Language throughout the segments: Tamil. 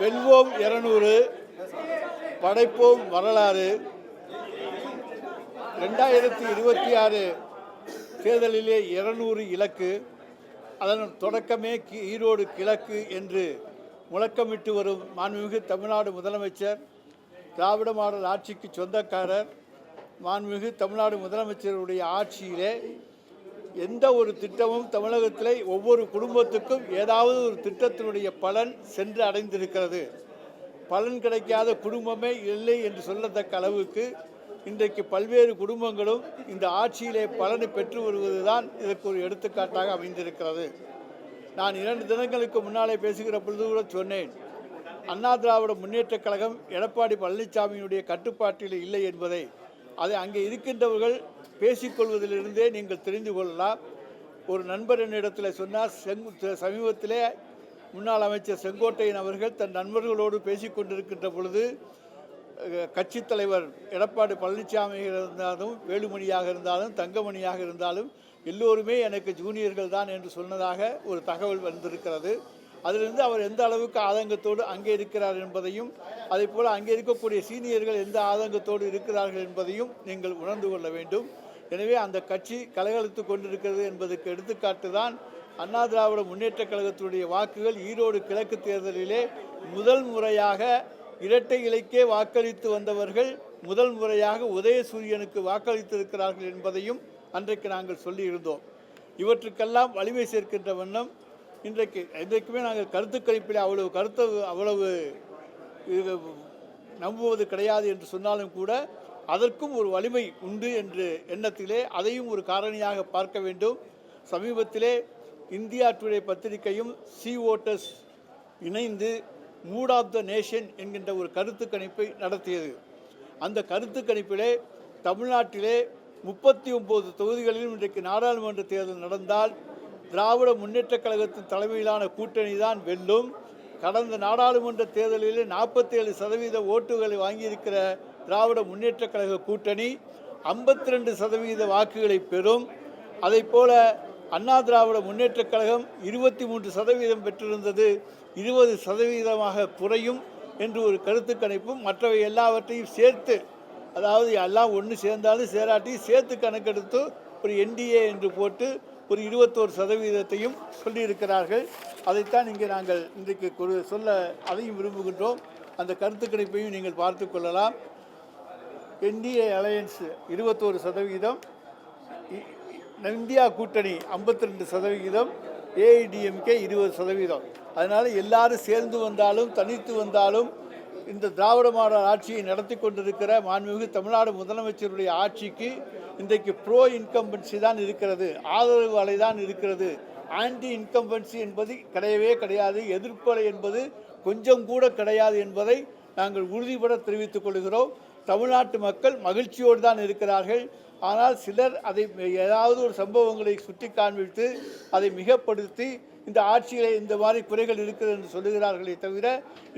வெல்வோம் இருநூறு படைப்போம் வரலாறு. ரெண்டாயிரத்தி இருபத்தி ஆறு தேர்தலிலே இருநூறு இலக்கு அதன் தொடக்கமே ஈரோடு கிழக்கு என்று முழக்கமிட்டு வரும் மாண்புமிகு தமிழ்நாடு முதலமைச்சர் திராவிட மாடல் ஆட்சிக்கு சொந்தக்காரர் மாண்புமிகு தமிழ்நாடு முதலமைச்சருடைய ஆட்சியிலே எந்த ஒரு திட்டமும் தமிழகத்தில் ஒவ்வொரு குடும்பத்துக்கும் ஏதாவது ஒரு திட்டத்தினுடைய பலன் சென்று அடைந்திருக்கிறது. பலன் கிடைக்காத குடும்பமே இல்லை என்று சொல்லத்தக்க அளவுக்கு இன்றைக்கு பல்வேறு குடும்பங்களும் இந்த ஆட்சியிலே பலனை பெற்று வருவதுதான் இதற்கு ஒரு எடுத்துக்காட்டாக அமைந்திருக்கிறது. நான் இரண்டு தினங்களுக்கு முன்னாலே பேசுகிற பொழுது கூட சொன்னேன் அண்ணா திராவிட முன்னேற்றக் கழகம் எடப்பாடி பழனிசாமியினுடைய கட்டுப்பாட்டில் இல்லை என்பதை. அதை அங்கே இருக்கின்றவர்கள் பேசிக்கொள்வதிலிருந்தே நீங்கள் தெரிந்து கொள்ளலாம். ஒரு நண்பர் என்னிடத்தில் சொன்னார் செங்கு சமீபத்திலே முன்னாள் அமைச்சர் செங்கோட்டையன் அவர்கள் தன் நண்பர்களோடு பேசிக்கொண்டிருக்கின்ற பொழுது கட்சித் தலைவர் எடப்பாடி பழனிசாமி இருந்தாலும் வேலுமணியாக இருந்தாலும் தங்கமணியாக இருந்தாலும் எல்லோருமே எனக்கு ஜூனியர்கள் தான் என்று சொன்னதாக ஒரு தகவல் வந்திருக்கிறது. அதிலிருந்து அவர் எந்த அளவுக்கு ஆதங்கத்தோடு அங்கே இருக்கிறார் என்பதையும் அதே போல் அங்கே இருக்கக்கூடிய சீனியர்கள் எந்த ஆதங்கத்தோடு இருக்கிறார்கள் என்பதையும் நீங்கள் உணர்ந்து கொள்ள வேண்டும். எனவே அந்த கட்சி கலகலத்து கொண்டிருக்கிறது என்பதற்கு எடுத்துக்காட்டு தான் அண்ணா திராவிட முன்னேற்றக் கழகத்துடைய வாக்குகள் ஈரோடு கிழக்கு தேர்தலிலே முதல் முறையாக இரட்டை இலைக்கே வாக்களித்து வந்தவர்கள் முதல் முறையாக உதயசூரியனுக்கு வாக்களித்திருக்கிறார்கள் என்பதையும் அன்றைக்கு நாங்கள் சொல்லியிருந்தோம். இவற்றுக்கெல்லாம் வலிமை சேர்க்கின்ற வண்ணம் இன்றைக்கு இன்றைக்குமே நாங்கள் கருத்து கணிப்பில் அவ்வளவு கருத்து அவ்வளவு இது நம்புவது கிடையாது என்று சொன்னாலும் கூட அதற்கும் ஒரு வலிமை உண்டு என்று எண்ணத்திலே அதையும் ஒரு காரணியாக பார்க்க வேண்டும். சமீபத்திலே இந்தியா டுடே பத்திரிகையும் சி ஓட்டர்ஸ் இணைந்து மூட் ஆஃப் த நேஷன் என்கின்ற ஒரு கருத்து கணிப்பை நடத்தியது. அந்த கருத்து கணிப்பிலே தமிழ்நாட்டிலே முப்பத்தி ஒம்பது தொகுதிகளிலும் இன்றைக்கு நாடாளுமன்ற தேர்தல் நடந்தால் திராவிட முன்னேற்றக் கழகத்தின் தலைமையிலான கூட்டணி தான் வெல்லும். கடந்த நாடாளுமன்ற தேர்தலில் நாற்பத்தேழு சதவீத ஓட்டுகளை வாங்கியிருக்கிற திராவிட முன்னேற்றக் கழக கூட்டணி ஐம்பத்தி ரெண்டு சதவீத வாக்குகளை பெறும். அதைப் போல அண்ணா திராவிட முன்னேற்றக் கழகம் இருபத்தி மூன்று சதவீதம் பெற்றிருந்தது இருபது சதவீதமாக குறையும் என்று ஒரு கருத்து கணிப்பும் மற்றவை எல்லாவற்றையும் சேர்த்து அதாவது எல்லாம் ஒன்று சேர்ந்தாலும் சேராட்டியும் சேர்த்து கணக்கெடுத்து ஒரு என்டிஏ என்று போட்டு ஒரு இருபத்தோரு சதவீதத்தையும் சொல்லியிருக்கிறார்கள். அதைத்தான் இங்கே நாங்கள் இன்றைக்கு சொல்ல அதையும் விரும்புகின்றோம். அந்த கருத்து கணிப்பையும் நீங்கள் பார்த்து கொள்ளலாம். என்டிஏ அலையன்ஸ் இருபத்தோரு சதவீதம் இ- இந்தியா கூட்டணி 52% ரெண்டு சதவிகிதம் ஏஐடிஎம்கே இருபது சதவீதம் அதனால் எல்லாரும் சேர்ந்து வந்தாலும் தனித்து வந்தாலும் இந்த திராவிட மாடல் ஆட்சியை நடத்தி கொண்டிருக்கிற மாண்புமிகு தமிழ்நாடு முதலமைச்சருடைய ஆட்சிக்கு இன்றைக்கு ப்ரோ இன்கம்பன்சி தான் இருக்கிறது. ஆதரவு அலை தான் இருக்கிறது. ஆன்டி இன்கம்பன்சி என்பது கிடையவே கிடையாது. எதிர்ப்பு அலை என்பது கொஞ்சம் கூட கிடையாது என்பதை நாங்கள் உறுதிபட தெரிவித்துக் கொள்கிறோம். தமிழ்நாட்டு மக்கள் மகிழ்ச்சியோடு தான் இருக்கிறார்கள். ஆனால் சிலர் அதை ஏதாவது ஒரு சம்பவங்களை சுட்டி காண்பித்து அதை மிகப்படுத்தி இந்த ஆட்சியில் இந்த மாதிரி குறைகள் இருக்கிறது என்று சொல்லுகிறார்களே தவிர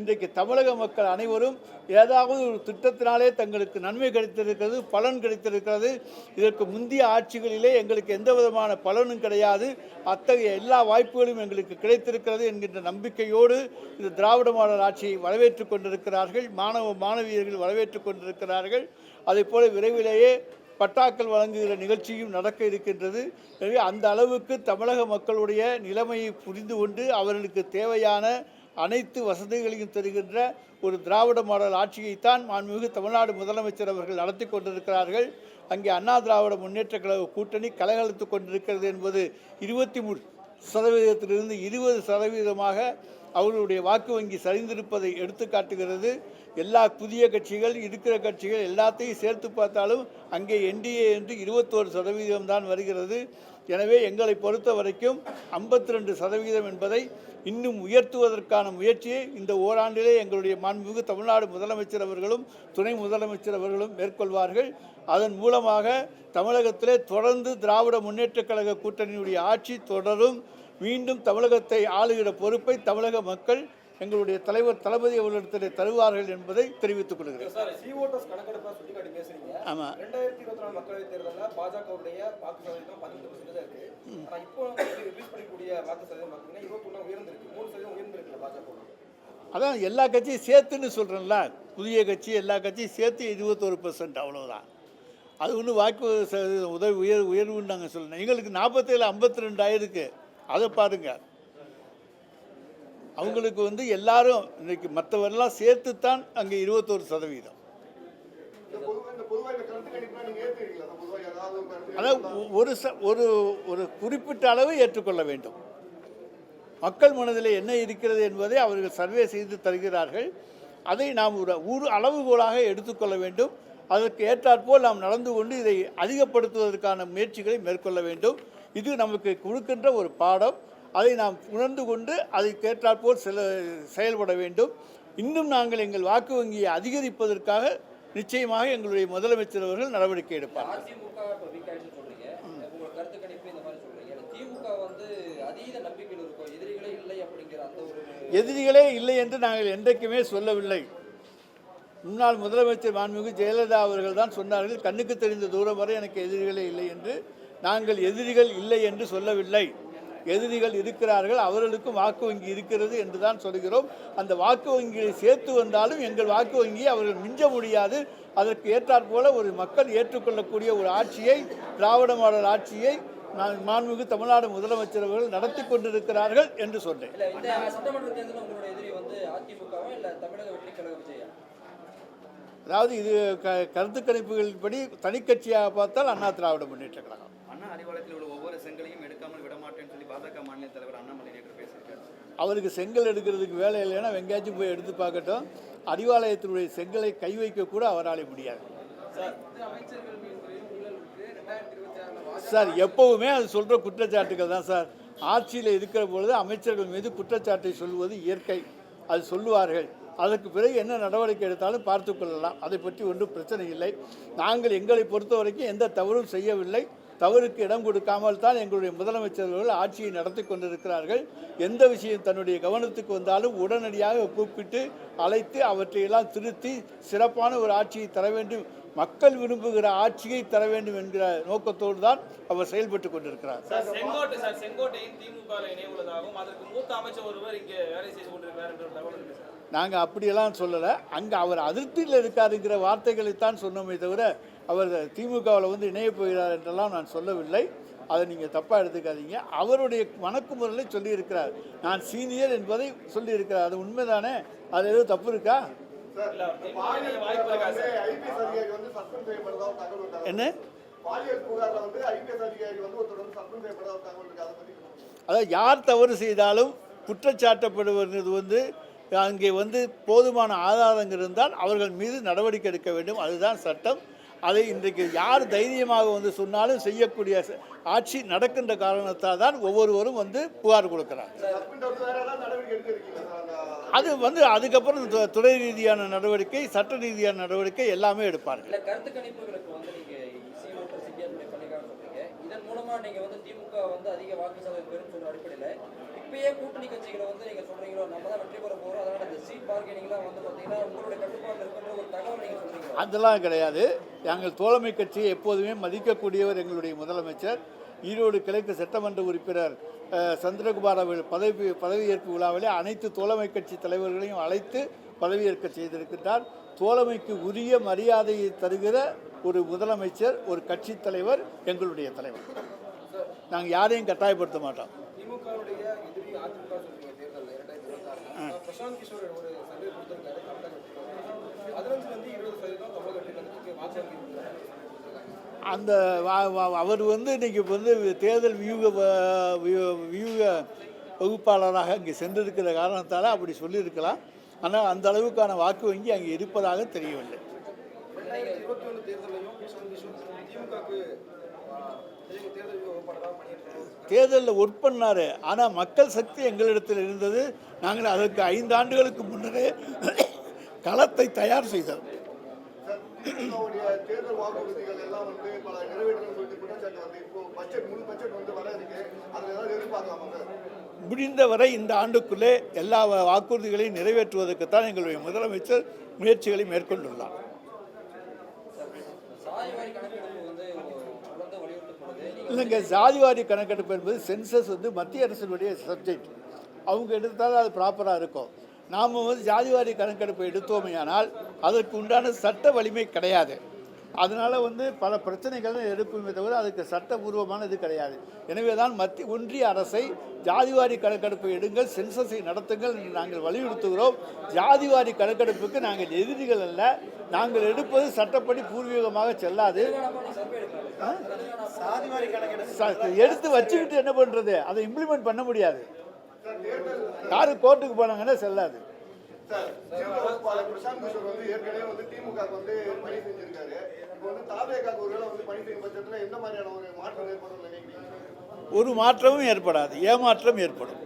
இன்றைக்கு தமிழக மக்கள் அனைவரும் ஏதாவது ஒரு திட்டத்தினாலே தங்களுக்கு நன்மை கிடைத்திருக்கிறது பலன் கிடைத்திருக்கிறது. இதற்கு முந்தைய ஆட்சிகளிலே எங்களுக்கு எந்த விதமான பலனும் கிடையாது. அத்தகைய எல்லா வாய்ப்புகளும் எங்களுக்கு கிடைத்திருக்கிறது என்கின்ற நம்பிக்கையோடு இந்த திராவிட மாடல் ஆட்சியை வரவேற்றுக் கொண்டிருக்கிறார்கள். மாணவ மாணவியர்கள் வரவேற்றுக் கொண்டிருக்கிறார்கள். அதே போல விரைவிலேயே பட்டாக்கள் வழங்குகிற நிகழ்ச்சியும் நடக்க இருக்கின்றது. எனவே அந்த அளவுக்கு தமிழக மக்களுடைய நிலைமையை புரிந்து கொண்டு அவர்களுக்கு தேவையான அனைத்து வசதிகளையும் தருகின்ற ஒரு திராவிட மாடல் ஆட்சியைத்தான் மாண்புமிகு தமிழ்நாடு முதலமைச்சர் அவர்கள் நடத்தி கொண்டிருக்கிறார்கள். அங்கே அண்ணா திராவிட முன்னேற்றக் கழக கூட்டணி கலகலத்து கொண்டிருக்கிறது என்பது இருபத்தி மூணு சதவீதத்திலிருந்து இருபது சதவீதமாக அவர்களுடைய வாக்கு வங்கி சரிந்திருப்பதை எடுத்து காட்டுகிறது எல்லா புதிய கட்சிகள் இருக்கிற கட்சிகள் எல்லாத்தையும் சேர்த்து பார்த்தாலும் அங்கே என்டிஏ என்று இருபத்தோரு சதவீதம் தான் வருகிறது. எனவே எங்களை பொறுத்த வரைக்கும் ஐம்பத்தி ரெண்டு சதவீதம் என்பதை இன்னும் உயர்த்துவதற்கான முயற்சியை இந்த ஓராண்டிலே எங்களுடைய மாண்புமிகு தமிழ்நாடு முதலமைச்சர் அவர்களும் துணை முதலமைச்சர் அவர்களும் மேற்கொள்வார்கள். அதன் மூலமாக தமிழகத்திலே தொடர்ந்து திராவிட முன்னேற்றக் கழக கூட்டணியுடைய ஆட்சி தொடரும். மீண்டும் தமிழகத்தை ஆளுகிற பொறுப்பை தமிழக மக்கள் எங்களுடைய தலைவர் தளபதி அவர்களிடத்தில் தருவார்கள் என்பதை தெரிவித்துக் கொள்கிறேன். ஆமாம் ரெண்டாயிரத்தி இருபத்தி நாலு மக்களவைத் தேர்தலில் பாஜகவுடைய வாக்கு சதவீதம் பதினெட்டு பர்சன்டேஜ் இருக்கு. ஆனா இப்போ ரிலீஸ் பண்ணக்கூடிய வாக்கு சதவீதம் பார்த்தீங்கன்னா இருபத்தி ஒண்ணா உயர்ந்திருக்கு. மூணு சதவீதம் உயர்ந்திருக்கு பாஜக அதான் எல்லா கட்சியும் சேர்த்துன்னு சொல்கிறேன்ல புதிய கட்சி எல்லா கட்சியும் சேர்த்து இருபத்தோரு பர்சன்ட் அவ்வளோதான் அது ஒன்றும் வாக்கு உதவி உயர் உயர்வுன்னு நாங்கள் சொல்லணும் எங்களுக்கு நாற்பத்தேழு ஐம்பத்தி ரெண்டு ஆயிருக்கு. அதை பாருங்கள் அவங்களுக்கு வந்து எல்லாரும் இன்னைக்கு மற்றவரெல்லாம் சேர்த்து தான் அங்கே இருபத்தோரு சதவீதம். ஏதாவது ஒரு ச ஒரு ஒரு குறிப்பிட்ட அளவு ஏற்றுக்கொள்ள வேண்டும். மக்கள் மனதில் என்ன இருக்கிறது என்பதை அவர்கள் சர்வே செய்து தருகிறார்கள். அதை நாம் ஒரு ஒரு அளவுகோலாக எடுத்துக்கொள்ள வேண்டும். அதற்கு ஏற்றாற்போல் நாம் நடந்து கொண்டு இதை அதிகப்படுத்துவதற்கான முயற்சிகளை மேற்கொள்ள வேண்டும். இது நமக்கு கொடுக்கின்ற ஒரு பாடம். அதை நாம் உணர்ந்து கொண்டு அதற்கு ஏற்றாற்போல் சில செயல்பட வேண்டும். இன்னும் நாங்கள் எங்கள் வாக்கு வங்கியை அதிகரிப்பதற்காக நிச்சயமாக எங்களுடைய முதலமைச்சர் அவர்கள் நடவடிக்கை எடுப்பார். எதிரிகளே இல்லை என்று நாங்கள் என்றைக்குமே சொல்லவில்லை. முன்னாள் முதலமைச்சர் மாண்புமிகு ஜெயலலிதா அவர்கள் தான் சொன்னார்கள் கண்ணுக்கு தெரிந்த தூரம் வரை எனக்கு எதிரிகளே இல்லை என்று. நாங்கள் எதிரிகள் இல்லை என்று சொல்லவில்லை. எதிரிகள் இருக்கிறார்கள் அவர்களுக்கும் வாக்கு வங்கி இருக்கிறது என்று தான் சொல்கிறோம். அந்த வாக்கு வங்கியை சேர்த்து வந்தாலும் எங்கள் வாக்கு வங்கியை அவர்கள் மிஞ்ச முடியாது. அதற்கு ஏற்றாற்போல ஒரு மக்கள் ஏற்றுக்கொள்ளக்கூடிய ஒரு ஆட்சியை திராவிட மாடல் ஆட்சியை நான் மாண்புமிகு தமிழ்நாடு முதலமைச்சர் அவர்கள் நடத்தி கொண்டிருக்கிறார்கள் என்று சொன்னேன். அதாவது இது க கருத்து கணிப்புகளின்படி தனிக்கட்சியாக பார்த்தால் அண்ணா திராவிட முன்னேற்ற கழகம். அறிவாலயத்தில் உள்ள ஒவ்வொரு செங்கலையும் எடுக்காமல் விடமாட்டேன்னு சொல்லி பாஜக மாநில தலைவர் அண்ணாமலை நேற்று பேசியிருக்காரு. அவருக்கு செங்கல் எடுக்கிறதுக்கு வேலை இல்லைன்னா வெங்காயச்சும் போய் எடுத்து பார்க்கட்டும். அறிவாலயத்தினுடைய செங்கலை கை வைக்க கூட அவரால் முடியாது. சார் எப்போவுமே அது சொல்கிற குற்றச்சாட்டுகள் தான் சார். ஆட்சியில் இருக்கிற பொழுது அமைச்சர்கள் மீது குற்றச்சாட்டை சொல்வது இயற்கை. அது சொல்லுவார்கள். அதற்கு பிறகு என்ன நடவடிக்கை எடுத்தாலும் பார்த்து கொள்ளலாம். அதை பற்றி ஒன்றும் பிரச்சனை இல்லை. நாங்கள் எங்களை பொறுத்த வரைக்கும் எந்த தவறும் செய்யவில்லை. தவறுக்கு இடம் கொடுக்காமல் தான் எங்களுடைய முதலமைச்சர்கள் ஆட்சியை நடத்தி கொண்டிருக்கிறார்கள். எந்த விஷயம் தன்னுடைய கவனத்துக்கு வந்தாலும் உடனடியாக கூப்பிட்டு அழைத்து அவற்றையெல்லாம் திருத்தி சிறப்பான ஒரு ஆட்சியை தர வேண்டும். மக்கள் விரும்புகிற ஆட்சியை தர வேண்டும் என்கிற நோக்கத்தோடு தான் அவர் செயல்பட்டு கொண்டிருக்கிறார். சார் செங்கோட்டை சார் செங்கோட்டையின் திமுக இணைய உள்ளதாகவும் அதற்கு மூத்த அமைச்சர் ஒருவர் இங்கே வேலை செய்து கொண்டிருக்கிறார் என்ற ஒரு தகவல் இருக்கு சார். நாங்கள் அப்படியெல்லாம் சொல்லலை. அங்கே அவர் அதிருப்தியில் இருக்காருங்கிற வார்த்தைகளைத்தான் சொன்னோமே தவிர அவர் திமுகவில் வந்து இணையப் போகிறார் என்றெல்லாம் நான் சொல்லவில்லை. அதை நீங்கள் தப்பாக எடுத்துக்காதீங்க. அவருடைய வணக்குமுறைகளை சொல்லியிருக்கிறார். நான் சீனியர் என்பதை சொல்லியிருக்கிறார். அது உண்மைதானே? அது எதுவும் தப்பு இருக்கா? என்ன? அதாவது யார் தவறு செய்தாலும் குற்றச்சாட்டப்படுவது வந்து அங்கே வந்து போதுமான ஆதாரங்கள் இருந்தால் அவர்கள் மீது நடவடிக்கை எடுக்க வேண்டும். அதுதான் சட்டம். அதை இன்றைக்கு யார் தைரியமாக வந்து சொன்னாலும் செய்யக்கூடிய ஆட்சி நடக்கின்ற காரணத்தால் தான் ஒவ்வொருவரும் வந்து புகார் கொடுக்குறாங்க. அது வந்து அதுக்கப்புறம் துறை ரீதியான நடவடிக்கை சட்ட ரீதியான நடவடிக்கை எல்லாமே எடுப்பார்கள் இல்ல கருத்து கணிப்புகளுக்கு வந்து நீங்க சி ஓட்டர் சிபிஎன் பண்ணிக்கான்னு சொல்றீங்க இதன் மூலமா நீங்க வந்து திமுக வந்து அதிக வாக்கு சதவீதம் பெறும் சொல்ற அடிப்படையில இப்பயே கூட்டணி கட்சிகளை வந்து நீங்க சொல்றீங்களோ நம்ம தான் வெற்றி பெற போறோம். அதனால இந்த சீட் பார்கெனிங்லாம் வந்து பாத்தீங்கன்னா உங்களுடைய கட்டுப்பாடு இருக்கின்ற ஒரு தகவல் நீங்க சொல்றீங்க அதெல்லாம் கிடையாது. எங்கள் தோழமை கட்சியை எப்போதுமே மதிக்கக்கூடியவர் எங்களுடைய முதலமைச்சர் ஈரோடு கிழக்கு சட்டமன்ற உறுப்பினர் சந்திரகுமார் அவர்கள் பதவி பதவியேற்பு விழாவிலே அனைத்து தோழமை கட்சி தலைவர்களையும் அழைத்து பதவியேற்க செய்திருக்கின்றார். தோழமைக்கு உரிய மரியாதையை தருகிற ஒரு முதலமைச்சர் ஒரு கட்சி தலைவர் எங்களுடைய தலைவர். நாங்கள் யாரையும் கட்டாயப்படுத்த மாட்டோம். அந்த அவர் வந்து இன்னைக்கு வந்து தேர்தல் வியூக வியூக வகுப்பாளராக அங்கே சென்றிருக்கிற காரணத்தால் அப்படி சொல்லியிருக்கலாம். ஆனால் அந்த அளவுக்கான வாக்கு வங்கி அங்கே இருப்பதாக தெரியவில்லை ரெண்டாயிரத்தி இருபத்தி ஒன்று தேர்தலையும் பிரசாந்த் கிஷோர் திமுகவுக்கு தேர்தல் வகுப்பாளராக பணியேற்றாங்க தேர்தலில் ஒர்க் பண்ணார். ஆனால் மக்கள் சக்தி எங்களிடத்தில் இருந்தது நாங்கள் அதற்கு ஐந்து ஆண்டுகளுக்கு முன்னரே களத்தை தயார் செய்தோம். முடிந்தவரை இந்த ஆண்டுக்குள்ளே எல்லா வாக்குறுதிகளையும் நிறைவேற்றுவதற்குத்தான் எங்களுடைய முதலமைச்சர் முயற்சிகளை மேற்கொண்டுள்ளார் சாதிவாரி கணக்கெடுப்பு வந்து தொடர்ந்து வலியுறுத்தப்படுது நீங்க இல்லைங்க ஜாதிவாரி கணக்கெடுப்பு என்பது சென்சஸ் வந்து மத்திய அரசினுடைய சப்ஜெக்ட் அவங்க எடுத்தால் அது ப்ராப்பராக இருக்கும். நாம் வந்து ஜாதிவாரி கணக்கெடுப்பை எடுத்தோமேயானால் அதற்கு உண்டான சட்ட வலிமை கிடையாது. அதனால் வந்து பல பிரச்சனைகள் எடுப்புமே தவிர அதுக்கு சட்டபூர்வமான இது கிடையாது. எனவே தான் மத்திய ஒன்றிய அரசை ஜாதிவாரி கணக்கெடுப்பை எடுங்கள் சென்சஸை நடத்துங்கள் என்று நாங்கள் வலியுறுத்துகிறோம். ஜாதிவாரி கணக்கெடுப்புக்கு நாங்கள் எதிரிகள் அல்ல. நாங்கள் எடுப்பது சட்டப்படி பூர்வீகமாக செல்லாது. எடுத்து வச்சுக்கிட்டு என்ன பண்ணுறது அதை இம்ப்ளிமெண்ட் பண்ண முடியாது. யாரு கோர்ட்டுக்கு போனாங்கன்னா செல்லாது. சார் சிவபாலர் பிரசாந்த் வந்து ஏற்கனவே வந்து திமுக வந்து பணி செஞ்சிருக்காரு. இப்போ வந்து தாவேகாக்கு ஒருவேளை வந்து பணி செய்யும் பட்சத்தில் எந்த மாதிரியான ஒரு மாற்றம் ஏற்படும் ஒரு மாற்றமும் ஏற்படாது ஏமாற்றம் ஏற்படும்.